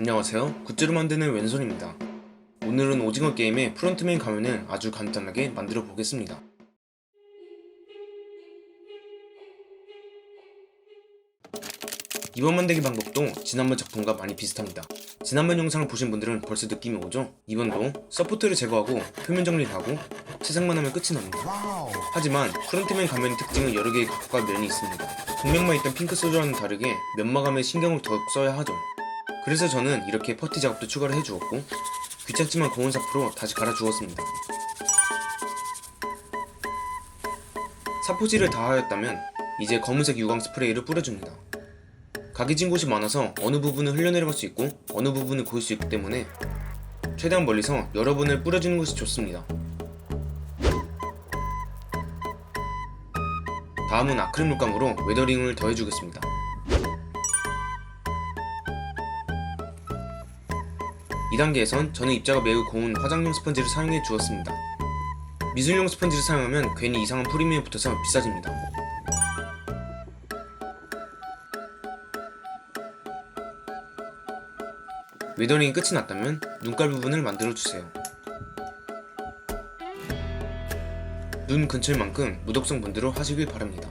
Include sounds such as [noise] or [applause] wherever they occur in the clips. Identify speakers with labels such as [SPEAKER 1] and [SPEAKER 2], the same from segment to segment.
[SPEAKER 1] 안녕하세요. 굿즈를 만드는 왼손입니다. 오늘은 오징어 게임의 프론트맨 가면을 아주 간단하게 만들어 보겠습니다. 이번 만들기 방법도 지난번 작품과 많이 비슷합니다. 지난번 영상을 보신 분들은 벌써 느낌이 오죠? 이번도 서포트를 제거하고 표면 정리를 하고 채색만 하면 끝이 납니다. 하지만 프론트맨 가면의 특징은 여러 개의 각과 면이 있습니다. 동명만 있던 핑크 소주와는 다르게 면마감에 신경을 더욱 써야 하죠. 그래서 저는 이렇게 퍼티 작업도 추가를 해주었고 귀찮지만 고운 사포로 다시 갈아주었습니다. 사포질을 다 하였다면 이제 검은색 유광 스프레이를 뿌려줍니다. 각이 진 곳이 많아서 어느 부분은 흘러내려갈 수 있고 어느 부분은 고일 수 있기 때문에 최대한 멀리서 여러 번을 뿌려주는 것이 좋습니다. 다음은 아크릴 물감으로 웨더링을 더해주겠습니다. 이 단계에선 저는 입자가 매우 고운 화장용 스펀지를 사용해 주었습니다. 미술용 스펀지를 사용하면 괜히 이상한 프리미에 붙어서 비싸집니다. 웨더링이 끝이 났다면 눈깔 부분을 만들어 주세요. 눈 근처만큼 무독성 밴드로 하시길 바랍니다.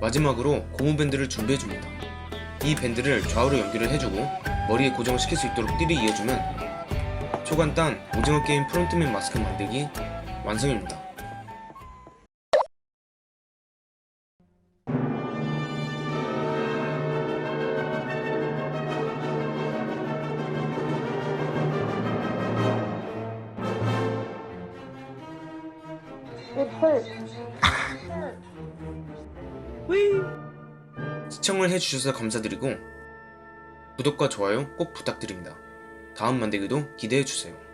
[SPEAKER 1] 마지막으로 고무 밴드를 준비해 줍니다. 이 밴드를 좌우로 연결을 해주고 머리에 고정을 시킬 수 있도록 띠를 이어주면 초간단 오징어 게임 프론트맨 마스크 만들기 완성입니다. [laughs] 시청을 해주셔서 감사드리고 구독과 좋아요 꼭 부탁드립니다. 다음 만들기도 기대해주세요.